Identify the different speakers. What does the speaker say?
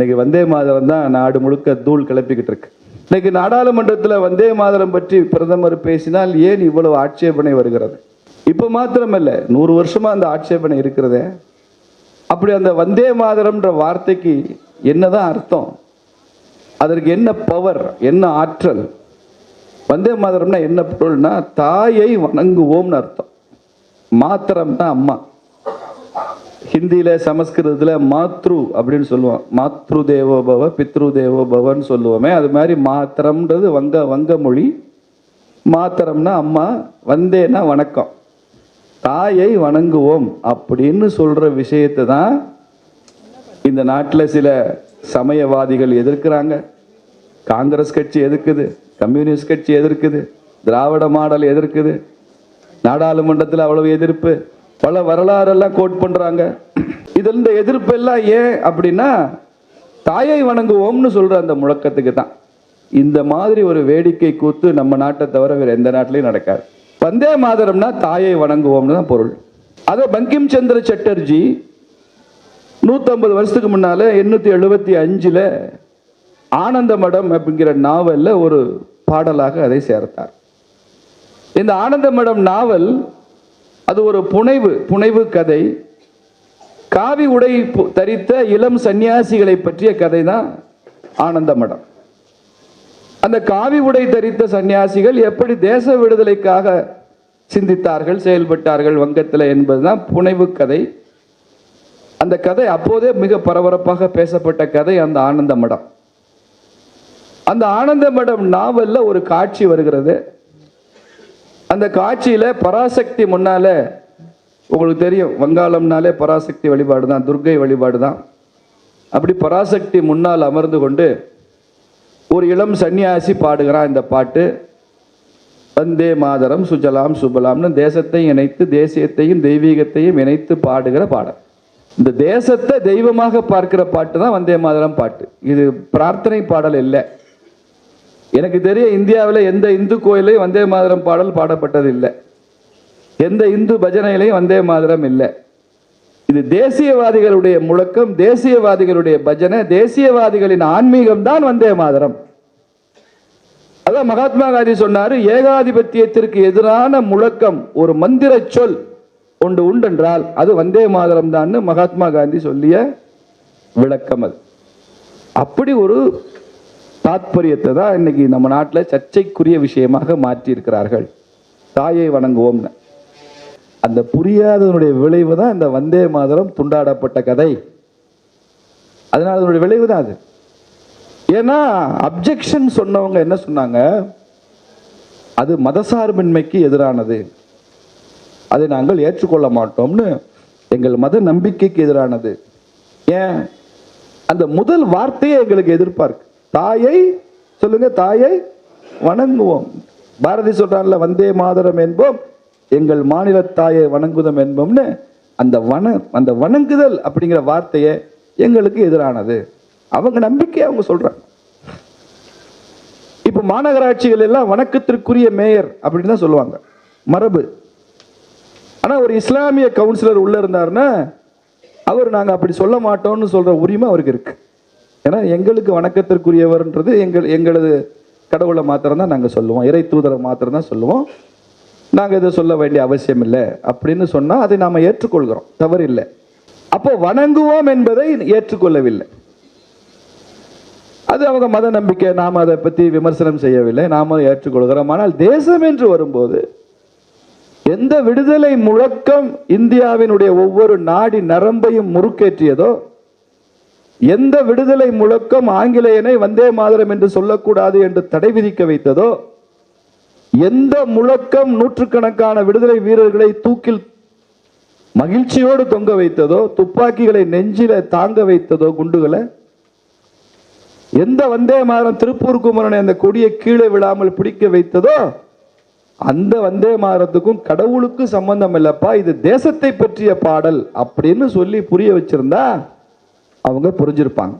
Speaker 1: இன்னைக்கு வந்தே மாதரம் தான் நாடு முழுக்க தூள் கிளப்பிக்கிட்டு இருக்கு. இன்னைக்கு நாடாளுமன்றத்தில் வந்தே மாதரம் பற்றி பிரதமர் பேசினால் ஏன் இவ்வளவு ஆட்சேபனை வருகிறது? இப்போ மாத்திரமல்ல நூறு வருஷமா அந்த ஆட்சேபனை இருக்கிறதே. அப்படி அந்த வந்தே மாதரம்ன்ற வார்த்தைக்கு என்னதான் அர்த்தம்? அதற்கு என்ன பவர் என்ன ஆற்றல்? வந்தே மாதரம்னா என்ன பொருள்னா தாயை வணங்குவோம்னு அர்த்தம். மாத்திரம்னா அம்மா. ஹிந்தியில் சமஸ்கிருதத்தில் மாத்ரு அப்படின்னு சொல்லுவோம். மாத்ரு தேவோ பவ பித்ரு தேவோ பவன்னு சொல்லுவோமே. அது மாதிரி மாத்திரம்ன்றது வங்க வங்க மொழி. மாத்திரம்னா அம்மா வந்தேன்னா வணக்கம். தாயை வணங்குவோம் அப்படின்னு சொல்கிற விஷயத்தை தான் இந்த நாட்டில் சில சமயவாதிகள் எதிர்க்கிறாங்க. காங்கிரஸ் கட்சி எதிர்க்குது கம்யூனிஸ்ட் கட்சி எதிர்க்குது திராவிட மாடல் எதிர்க்குது. நாடாளுமன்றத்தில் அவ்வளவு எதிர்ப்பு. பல வரலாறெல்லாம் கோட் பண்ணுறாங்க இதில் இந்த எதிர்ப்பு எல்லாம் ஏன் அப்படின்னா தாயை வணங்குவோம்னு சொல்கிற அந்த முழக்கத்துக்கு தான். இந்த மாதிரி ஒரு வேடிக்கை கூத்து நம்ம நாட்டை தவிர வேறு எந்த நாட்டிலையும் நடக்காது. வந்தே மாதரம்னா தாயை வணங்குவோம்னு தான் பொருள். அதை பங்கிம் சந்திர சட்டர்ஜி நூற்றம்பது வருஷத்துக்கு முன்னால் எண்ணூற்றி எழுபத்தி அஞ்சில் ஆனந்த மடம் அப்படிங்கிற நாவலில் ஒரு பாடலாக அதை சேர்த்தார். இந்த ஆனந்த மடம் நாவல் அது ஒரு புனைவு புனைவு கதை. காவி உடை பு- தரித்த இளம் சன்னியாசிகளை பற்றிய கதை தான் ஆனந்த மடம் அந்த காவி உடை தரித்த சன்னியாசிகள் எப்படி தேச விடுதலைக்காக சிந்தித்தார்கள் செயல்பட்டார்கள் வங்கத்தில் என்பதுதான் புனைவு கதை. அந்த கதை அப்போதே மிக பரபரப்பாக பேசப்பட்ட கதை அந்த ஆனந்த மடம் அந்த ஆனந்த மடம் நாவலில் ஒரு காட்சி வருகிறது. அந்த காட்சியில் பராசக்தி முன்னால உங்களுக்கு தெரியும் வங்காளம்னாலே பராசக்தி வழிபாடு தான் துர்க்கை வழிபாடு தான் அப்படி பராசக்தி முன்னால் அமர்ந்து கொண்டு ஒரு இளம் சன்னியாசி பாடுகிறான் இந்த பாட்டு. வந்தே மாதரம் சுஜலாம் சுபலாம்னு தேசத்தையும் இணைத்து தேசியத்தையும் தெய்வீகத்தையும் இணைத்து பாடுகிற பாடல். இந்த தேசத்தை தெய்வமாக பார்க்கிற பாட்டு தான் வந்தே மாதரம் பாட்டு. இது பிரார்த்தனை பாடல் இல்லை. எனக்கு தெரிய இந்தியாவில் எந்த இந்து கோயிலையும் வந்தே மாதிரம் பாடல் பாடப்பட்டது இல்லை எந்த இந்து பஜனையிலையும் வந்தே மாதிரம் இல்லை. இது தேசியவாதிகளுடைய முழக்கம் தேசியவாதிகளுடைய பஜனை தேசியவாதிகளின் ஆன்மீகம் தான் வந்தே மாதிரம். அதான் மகாத்மா காந்தி சொன்னாரு ஏகாதிபத்தியத்திற்கு எதிரான முழக்கம் ஒரு மந்திர சொல் ஒன்று உண்டென்றால் அது வந்தே மாதிரம் தான் மகாத்மா காந்தி சொல்லிய விளக்கம் அது. அப்படி ஒரு தாத்பரியத்தை தான் இன்னைக்கு நம்ம நாட்டில் சர்ச்சைக்குரிய விஷயமாக மாற்றி இருக்கிறார்கள் தாயை வணங்குவோம்னு. அந்த புரியாததனுடைய விளைவு தான் இந்த வந்தே மாதரம் துண்டாடப்பட்ட கதை. அதனால அதனுடைய விளைவு தான் அது. ஏன்னா அப்ஜெக்ஷன் சொன்னவங்க என்ன சொன்னாங்க? அது மதசார்பின்மைக்கு எதிரானது. அதை நாங்கள் ஏற்றுக்கொள்ள மாட்டோம்னு எங்கள் மத நம்பிக்கைக்கு எதிரானது. ஏன்? அந்த முதல் வார்த்தையே எங்களுக்கு எதிர்பார்க்கு தாயை சொல்லுங்க தாயை வணங்குவோம். பாரதி சொல்றான்ல வந்தே மாதரம் என்போம் எங்கள் மாநில தாயை வணங்குதம் என்போம்னு. அந்த வன அந்த வணங்குதல் அப்படிங்கிற வார்த்தையை எங்களுக்கு எதிரானது. அவங்க நம்பிக்கை அவங்க சொல்றாங்க. இப்போ மாநகராட்சிகள் எல்லாம் வணக்கத்திற்குரிய மேயர் அப்படின்னு தான் சொல்லுவாங்க. மரபு. ஆனால் ஒரு இஸ்லாமிய கவுன்சிலர் உள்ள இருந்தாருன்னா அவர் நாங்கள் அப்படி சொல்ல மாட்டோம்னு சொல்ற உரிமை அவருக்கு இருக்குது ஏன்னா எங்களுக்கு வணக்கத்திற்குரியவர்ன்றது எங்கள் எங்களது கடவுளை மாத்திரம் தான் நாங்கள் சொல்லுவோம். இறை தூதரை மாத்திரம் தான் சொல்லுவோம். நாங்கள் இதை சொல்ல வேண்டிய அவசியம் இல்லை அப்படின்னு சொன்னால் அதை நாம் ஏற்றுக்கொள்கிறோம். தவறு இல்லை அப்போ வணங்குவோம் என்பதை ஏற்றுக்கொள்ளவில்லை. அது அவங்க மத நம்பிக்கை நாம் அதை பற்றி விமர்சனம் செய்யவில்லை. நாம் ஏற்றுக்கொள்கிறோம். ஆனால் தேசம் என்று வரும்போது எந்த விடுதலை முழக்கம் இந்தியாவினுடைய ஒவ்வொரு நாடி நரம்பையும் முறுக்கேற்றியதோ எந்த விடுதலை முழக்கம் ஆங்கிலேயனை வந்தே மாதரம் என்று சொல்லக்கூடாது என்று தடை விதிக்க வைத்ததோ எந்த முழக்கம் நூற்றுக்கணக்கான விடுதலை வீரர்களை தூக்கில் மகிழ்ச்சியோடு தொங்க வைத்ததோ துப்பாக்கிகளை நெஞ்சில தாங்க வைத்ததோ குண்டுகளை எந்த வந்தே மாதரம் திருப்பூர் குமரனை அந்த கொடியை கீழே விழாமல் பிடிக்க வைத்ததோ அந்த வந்தே மாதரத்துக்கும் கடவுளுக்கு சம்பந்தம் இல்லப்பா இது தேசத்தை பற்றிய பாடல் அப்படின்னு சொல்லி புரிய வச்சிருந்தா அவங்க புரிஞ்சிருப்பாங்க.